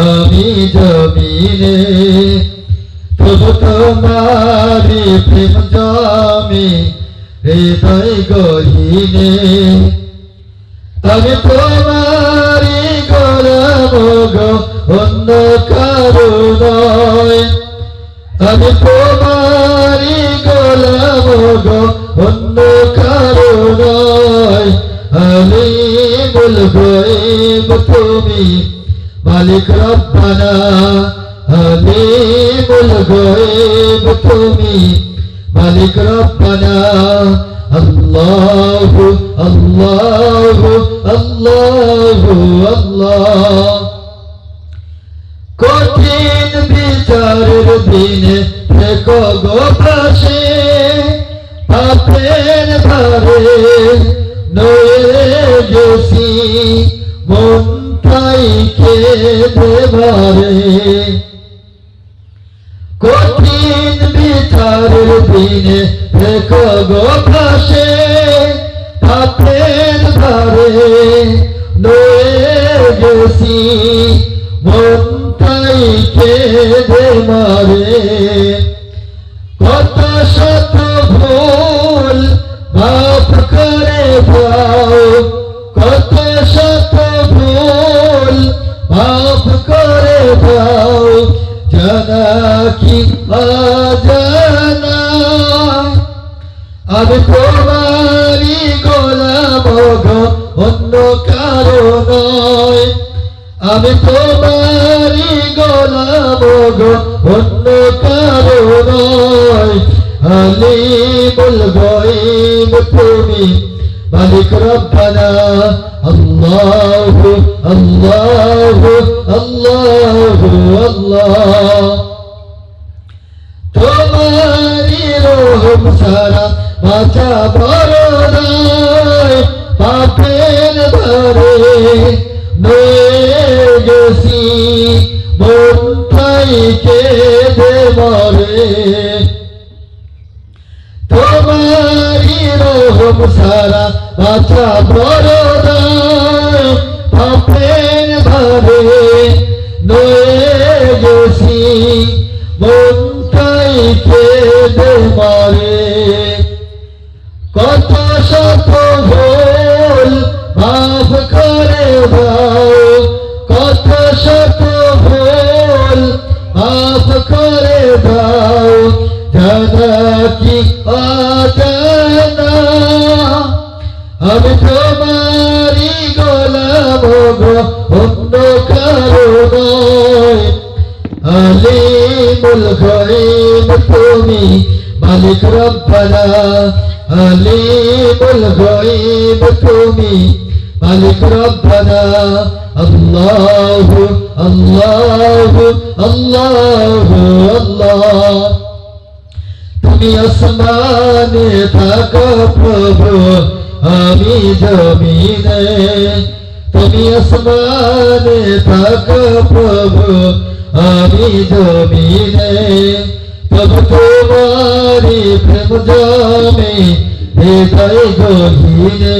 আমি জমিনে, তবু তোমারি প্রেম জমি, হৃদয় গহিনে। আমি তোমারি গোলাম গো অন্য কারও নয়। আমি তোমারি গোলাম গো অন্য কারও নয়। আমি বল গয়েব তুমি মালিক রব্বানা আমি বল গয়েব তুমি। মালিক রব্বানা, আল্লাহু আল্লাহু আল্লাহু, আল্লাহ। কঠিন বিচারের দিনে থেকো গো পাশে, পাপের ভারে নয়ে মনটাই কেঁদে ভারে কঠিন বিচারের দিনে থেকো গো পাশে পাপের ভারে নয়ে গেছি মনটাই কেঁদে মারে। কত শত ভুল মাফ করে দাও আমি তোমারি গোলাম গো, অন্য কারও নয়। আমি তোমারি গোলাম গো, অন্য কারও নয়। আলিমুল গায়ব তুমি মালিক রব্বানা, আল্লাহু আল্লাহু আল্লাহু, আল্লাহ। তোমারি রহম সারা বাঁচা বড় পাপের ধরে গেছি মনটাই কেঁদে মরে। তোমারি রহম সারা বাঁচা বড় পাপের ধরে গেছি মনটাই কেঁদে মারে। শত ভুল মাফ করে দাও। কত শত ভুল মাফ করে দাও। জানা কি আমি তোমারি গোলাম গো, অন্য কারও নয়। আলিমুল গায়ব তুমি, মালিক রব্বানা। আলিমুল গায়ব তুমি মালিক রব্বানা, আল্লাহু আল্লাহু আল্লাহু, আল্লাহ। তুমি আসমানে থাকো প্রভু, আমি জমিনে। তুমি আসমানে থাকো প্রভু, আমি জমিনে। তবু তোমারি প্রেম জমে হৃদয় গহিনে